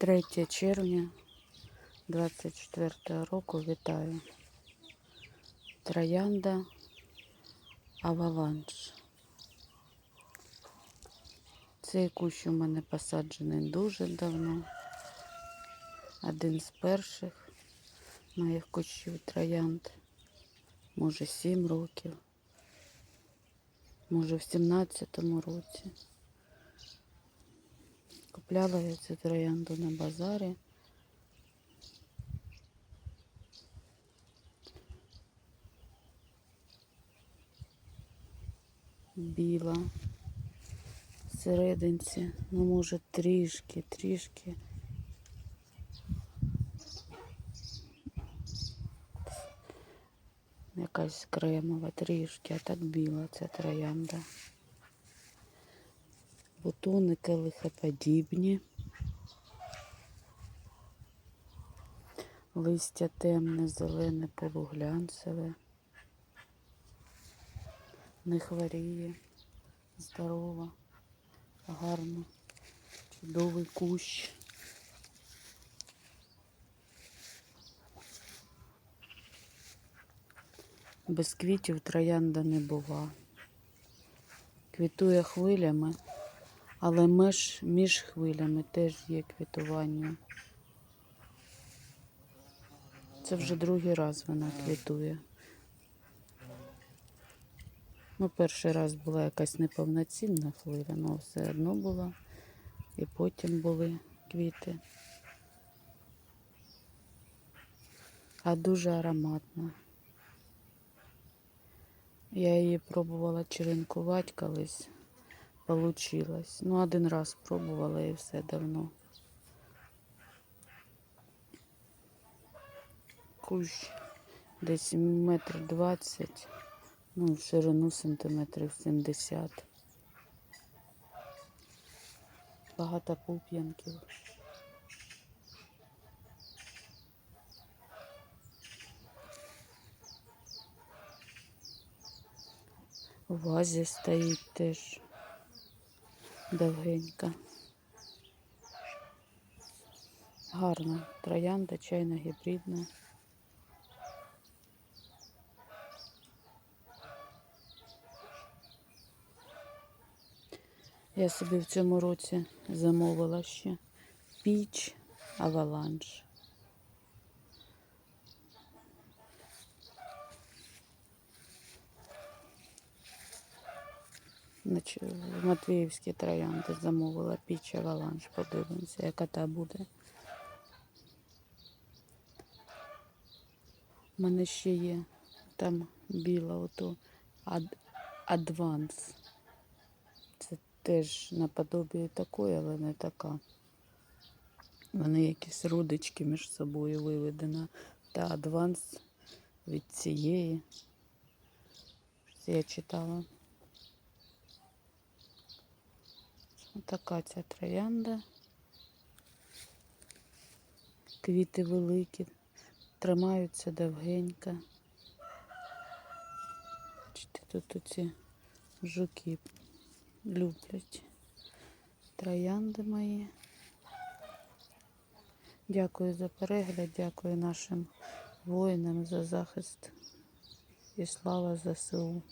3 червня 24 року вітаю. Троянда Аваланш. Цей кущ у мене посаджений дуже давно. Один з перших моїх кущів троянд. Може 7 років. Може в 17-му році. Купляла я цю троянду на базарі. Біла. Всерединці, ну може трішки, трішки. Якась кремова трішки, а так біла ця троянда. Бутони келихоподібні. Листя темне, зелене, полуглянцеве. Не хворіє, здорова, гарно, чудовий кущ. Без квітів троянда не бува. Квітує хвилями, але між, між хвилями теж є квітування. Це вже другий раз вона квітує. Ну, перший раз була якась неповноцінна хвиля, але все одно була. І потім були квіти. А дуже ароматна. Я її пробувала черенкувати колись. Получилось. Ну, один раз пробувала і все давно. Кущ десь метр двадцять, ну, в ширину сантиметрів 70. Багато пуп'янків. В вазі стоїть теж довгенька. Гарна троянда, чайна гібридна. Я собі в цьому році замовила ще піч аваланж. Матвіївській троянди замовила піч аваланж. Подивимося, яка та буде. У мене ще є там біла ото адванс. Це теж наподобі такої, але не така. Вони якісь родички між собою виведена. Та адванс від цієї. Я читала. Така ця троянда. Квіти великі, тримаються довгенько. Бачите, тут оці жуки люблять троянди мої. Дякую за перегляд, дякую нашим воїнам за захист і слава ЗСУ.